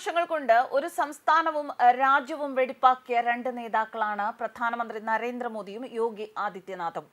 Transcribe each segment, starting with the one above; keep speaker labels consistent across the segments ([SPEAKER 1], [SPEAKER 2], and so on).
[SPEAKER 1] വർഷങ്ങൾ കൊണ്ട് ഒരു സംസ്ഥാനവും രാജ്യവും വെടിപ്പാക്കിയ രണ്ട് നേതാക്കളാണ് പ്രധാനമന്ത്രി നരേന്ദ്രമോദിയും യോഗി ആദിത്യനാഥും.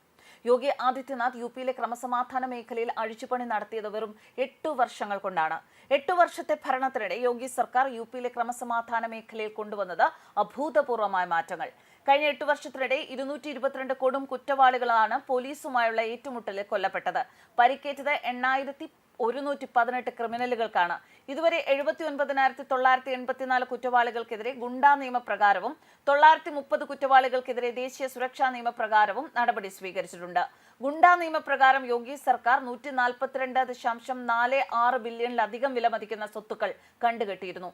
[SPEAKER 1] യോഗി ആദിത്യനാഥ് യു പിയിലെ ക്രമസമാധാന മേഖലയിൽ അഴിച്ചുപണി നടത്തിയത് വെറും എട്ടു വർഷങ്ങൾ കൊണ്ടാണ്. എട്ടു വർഷത്തെ ഭരണത്തിനിടെ യോഗി സർക്കാർ യു പിയിലെ ക്രമസമാധാന മേഖലയിൽ കൊണ്ടുവന്നത് അഭൂതപൂർവമായ മാറ്റങ്ങൾ. കഴിഞ്ഞ എട്ട് വർഷത്തിനിടെ ഇരുന്നൂറ്റി ഇരുപത്തിരണ്ട് കൊടും കുറ്റവാളികളാണ് പോലീസുമായുള്ള ഏറ്റുമുട്ടലിൽ കൊല്ലപ്പെട്ടത്. പരിക്കേറ്റത് എണ്ണായിരത്തി ഒരുന്നൂറ്റി പതിനെട്ട് ക്രിമിനലുകൾക്കാണ്. ഇതുവരെ എഴുപത്തി ഒൻപതിനായിരത്തി തൊള്ളായിരത്തി എൺപത്തിനാല് കുറ്റവാളികൾക്കെതിരെ ഗുണ്ടാ നിയമപ്രകാരവും തൊള്ളായിരത്തി മുപ്പത് കുറ്റവാളികൾക്കെതിരെ ദേശീയ സുരക്ഷാ നിയമപ്രകാരവും നടപടി സ്വീകരിച്ചിട്ടുണ്ട്. ഗുണ്ടാ നിയമപ്രകാരം യോഗി സർക്കാർ നൂറ്റി നാൽപ്പത്തിരണ്ട് ദശാംശം നാല് ആറ് ബില്യണിലധികം വിലമതിക്കുന്ന സ്വത്തുക്കൾ കണ്ടുകെട്ടിയിരുന്നു.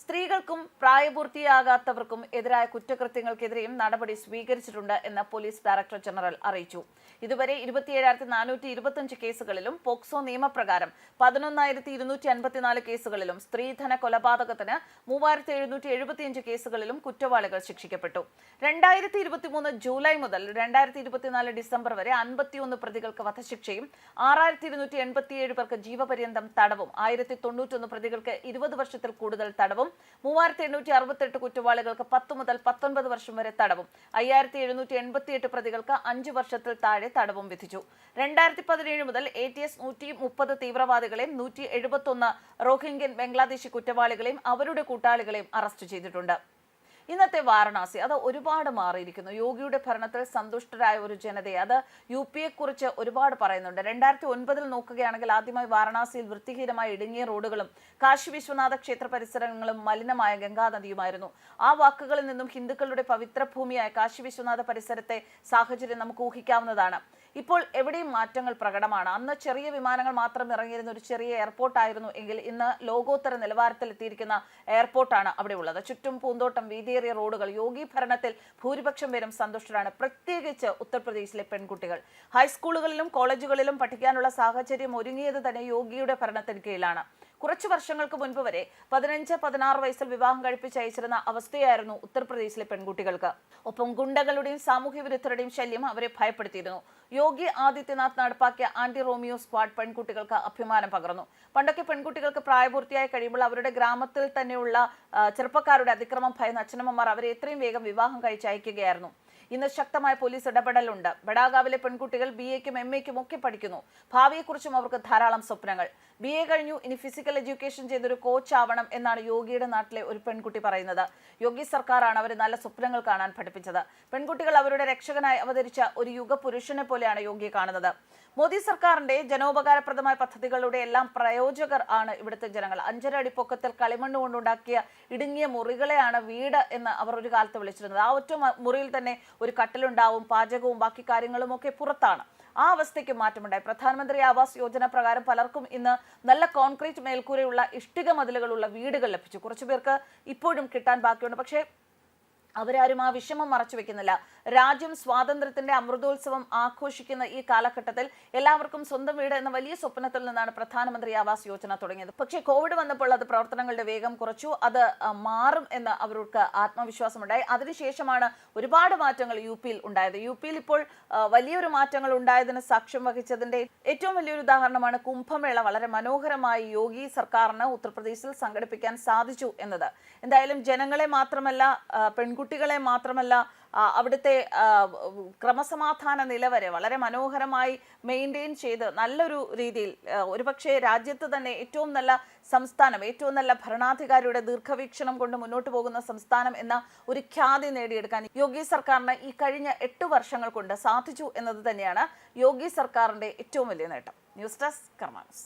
[SPEAKER 1] സ്ത്രീകൾക്കും പ്രായപൂർത്തിയാകാത്തവർക്കും എതിരായ കുറ്റകൃത്യങ്ങൾക്കെതിരെയും നടപടി സ്വീകരിച്ചിട്ടുണ്ട് എന്ന് പോലീസ് ഡയറക്ടർ ജനറൽ അറിയിച്ചു. ഇതുവരെ ഇരുപത്തിയേഴായിരത്തി നാനൂറ്റി ഇരുപത്തിയഞ്ച് കേസുകളിലും പോക്സോ നിയമപ്രകാരം പതിനൊന്നായിരത്തി ഇരുന്നൂറ്റി അൻപത്തിനാല് കേസുകളിലും സ്ത്രീധന കൊലപാതകത്തിന് മൂവായിരത്തി എഴുന്നൂറ്റി എഴുപത്തിയഞ്ച് കേസുകളിലും കുറ്റവാളികൾ ശിക്ഷിക്കപ്പെട്ടു. രണ്ടായിരത്തി ഇരുപത്തിമൂന്ന് ജൂലൈ മുതൽ രണ്ടായിരത്തി ഇരുപത്തിനാല് ഡിസംബർ വരെ അൻപത്തിയൊന്ന് പ്രതികൾക്ക് വധശിക്ഷയും ആറായിരത്തി ഇരുന്നൂറ്റി എൺപത്തിയേഴ് പേർക്ക് ജീവപര്യന്തം തടവും ആയിരത്തി തൊണ്ണൂറ്റൊന്ന് പ്രതികൾക്ക് ഇരുപത് വർഷത്തിൽ കൂടുതൽ തടവും മൂവായിരത്തി എണ്ണൂറ്റി അറുപത്തെട്ട് കുറ്റവാളികൾക്ക് പത്ത് മുതൽ പത്തൊൻപത് വർഷം വരെ തടവും. അയ്യായിരത്തി എഴുന്നൂറ്റി എൺപത്തിയെട്ട് പ്രതികൾക്ക് അഞ്ച് വർഷത്തിൽ താഴെ തടവും വിധിച്ചു. രണ്ടായിരത്തി പതിനേഴ് മുതൽ എ ടി എസ് നൂറ്റി മുപ്പത് തീവ്രവാദികളെയും നൂറ്റി എഴുപത്തൊന്ന് റോഹിംഗ്യൻ ബംഗ്ലാദേശി കുറ്റവാളികളെയും അവരുടെ കൂട്ടാളികളെയും അറസ്റ്റ് ചെയ്തിട്ടുണ്ട്. ഇന്നത്തെ വാരണാസി അത് ഒരുപാട് മാറിയിരിക്കുന്നു. യോഗിയുടെ ഭരണത്തിൽ സന്തുഷ്ടരായ ഒരു ജനതയെ അത് യു കുറിച്ച് ഒരുപാട് പറയുന്നുണ്ട്. രണ്ടായിരത്തി ഒൻപതിൽ നോക്കുകയാണെങ്കിൽ ആദ്യമായി വാരണാസിയിൽ വൃത്തിഹീനമായ ഇടുങ്ങിയ റോഡുകളും കാശി വിശ്വനാഥ ക്ഷേത്ര പരിസരങ്ങളും മലിനമായ ഗംഗാനദിയുമായിരുന്നു. ആ വാക്കുകളിൽ നിന്നും ഹിന്ദുക്കളുടെ പവിത്ര ഭൂമിയായ കാശി വിശ്വനാഥ പരിസരത്തെ സാഹചര്യം നമുക്ക് ഊഹിക്കാവുന്നതാണ്. ഇപ്പോൾ എവിടെയും മാറ്റങ്ങൾ പ്രകടമാണ്. അന്ന് ചെറിയ വിമാനങ്ങൾ മാത്രം ഇറങ്ങിയിരുന്ന ഒരു ചെറിയ എയർപോർട്ട് ആയിരുന്നു എങ്കിൽ ഇന്ന് ലോകോത്തര നിലവാരത്തിൽ എത്തിയിരിക്കുന്ന എയർപോർട്ടാണ് അവിടെ ഉള്ളത്. ചുറ്റും പൂന്തോട്ടം വീതിയേറിയ റോഡുകൾ യോഗി ഭരണത്തിൽ ഭൂരിപക്ഷം പേരും സന്തുഷ്ടരാണ്. പ്രത്യേകിച്ച് ഉത്തർപ്രദേശിലെ പെൺകുട്ടികൾ. ഹൈസ്കൂളുകളിലും കോളേജുകളിലും പഠിക്കാനുള്ള സാഹചര്യം ഒരുങ്ങിയത് തന്നെ യോഗിയുടെ ഭരണത്തിന് കീഴിലാണ്. കുറച്ചു വർഷങ്ങൾക്ക് മുൻപ് വരെ പതിനഞ്ച് പതിനാറ് വയസ്സിൽ വിവാഹം കഴിപ്പിച്ച് അയച്ചിരുന്ന അവസ്ഥയായിരുന്നു ഉത്തർപ്രദേശിലെ പെൺകുട്ടികൾക്ക്. ഒപ്പം ഗുണ്ടകളുടെയും സാമൂഹ്യ വിരുദ്ധരുടെയും ശല്യം അവരെ ഭയപ്പെടുത്തിയിരുന്നു. യോഗി ആദിത്യനാഥ് നടപ്പാക്കിയ ആന്റി റോമിയോ സ്ക്വാഡ് പെൺകുട്ടികൾക്ക് അഭിമാനം പകർന്നു. പണ്ടൊക്കെ പെൺകുട്ടികൾക്ക് പ്രായപൂർത്തിയായി കഴിയുമ്പോൾ അവരുടെ ഗ്രാമത്തിൽ തന്നെയുള്ള ചെറുപ്പക്കാരുടെ അതിക്രമം ഭയന്ന അച്ഛനമ്മമാർ അവരെ എത്രയും വേഗം വിവാഹം കഴിച്ച് അയക്കുകയായിരുന്നു. ഇന്ന് ശക്തമായ പോലീസ് ഇടപെടലുണ്ട്. ബഡാഗാവിലെ പെൺകുട്ടികൾ ബി എക്കും എം എക്കും ഒക്കെ പഠിക്കുന്നു. ഭാവിയെക്കുറിച്ചും അവർക്ക് ധാരാളം സ്വപ്നങ്ങൾ. ബി എ കഴിഞ്ഞു ഇനി ഫിസിക്കൽ എഡ്യൂക്കേഷൻ ചെയ്തൊരു കോച്ച് ആവണം എന്നാണ് യോഗിയുടെ നാട്ടിലെ ഒരു പെൺകുട്ടി പറയുന്നത്. യോഗി സർക്കാരാണ് അവരെ നല്ല സ്വപ്നങ്ങൾ കാണാൻ പഠിപ്പിച്ചത്. പെൺകുട്ടികൾ അവരുടെ രക്ഷകനായി അവതരിച്ച ഒരു യുഗപുരുഷനെ പോലെയാണ് യോഗിയെ കാണുന്നത്. മോദി സർക്കാരിന്റെ ജനോപകാരപ്രദമായ പദ്ധതികളുടെ എല്ലാം പ്രയോജകർ ആണ് ഇവിടുത്തെ ജനങ്ങൾ. അഞ്ചര അടി പൊക്കത്തിൽ കളിമണ്ണ് കൊണ്ടുണ്ടാക്കിയ ഇടുങ്ങിയ മുറികളെയാണ് വീട് എന്ന് അവർ ഒരു കാലത്ത് വിളിച്ചിരുന്നത്. ആ ഒറ്റ മുറിയിൽ തന്നെ ഒരു കട്ടിലുണ്ടാവും പാചകവും ബാക്കി കാര്യങ്ങളും ഒക്കെ പുറത്താണ്. ആ അവസ്ഥയ്ക്ക് മാറ്റമുണ്ടായി. പ്രധാനമന്ത്രി ആവാസ് യോജന പ്രകാരം പലർക്കും ഇന്ന് നല്ല കോൺക്രീറ്റ് മേൽക്കൂരയുള്ള ഇഷ്ടിക മതിലുകളുള്ള വീടുകൾ ലഭിച്ചു. കുറച്ചു പേർക്ക് ഇപ്പോഴും കിട്ടാൻ ബാക്കിയുണ്ട്. പക്ഷേ അവരാരും ആ വിഷമം മറച്ചു വെക്കുന്നില്ല. രാജ്യം സ്വാതന്ത്ര്യത്തിന്റെ അമൃതോത്സവം ആഘോഷിക്കുന്ന ഈ കാലഘട്ടത്തിൽ എല്ലാവർക്കും സ്വന്തം വീട് എന്ന വലിയ സ്വപ്നത്തിൽ നിന്നാണ് പ്രധാനമന്ത്രി ആവാസ് യോജന തുടങ്ങിയത്. പക്ഷേ കോവിഡ് വന്നപ്പോൾ അത് പ്രവർത്തനങ്ങളുടെ വേഗം കുറച്ചു അത് മാറും എന്ന് അവർക്ക് ആത്മവിശ്വാസമുണ്ടായി. അതിനുശേഷമാണ് ഒരുപാട് മാറ്റങ്ങൾ യു പിയിൽ ഉണ്ടായത്. യു പിയിൽ ഇപ്പോൾ വലിയൊരു മാറ്റങ്ങൾ ഉണ്ടായതിന് സാക്ഷ്യം വഹിച്ചതിന്റെ ഏറ്റവും വലിയൊരു ഉദാഹരണമാണ് കുംഭമേള. വളരെ മനോഹരമായി യോഗി സർക്കാരിന് ഉത്തർപ്രദേശിൽ സംഘടിപ്പിക്കാൻ സാധിച്ചു എന്നത്. എന്തായാലും ജനങ്ങളെ മാത്രമല്ല ആ, പെൺകുട്ടികളെ മാത്രമല്ല അവിടുത്തെ ക്രമസമാധാന നില വരെ വളരെ മനോഹരമായി മെയിന്റെയിൻ ചെയ്ത് നല്ലൊരു രീതിയിൽ ഒരുപക്ഷെ രാജ്യത്ത് തന്നെ ഏറ്റവും നല്ല സംസ്ഥാനം ഏറ്റവും നല്ല ഭരണാധികാരിയുടെ ദീർഘവീക്ഷണം കൊണ്ട് മുന്നോട്ട് പോകുന്ന സംസ്ഥാനം എന്ന ഒരു ഖ്യാതി നേടിയെടുക്കാൻ യോഗി സർക്കാരിന് ഈ കഴിഞ്ഞ എട്ട് വർഷങ്ങൾ കൊണ്ട് സാധിച്ചു എന്നത് തന്നെയാണ് യോഗി സർക്കാരിന്റെ ഏറ്റവും വലിയ നേട്ടം. News desk കർമാനസ്.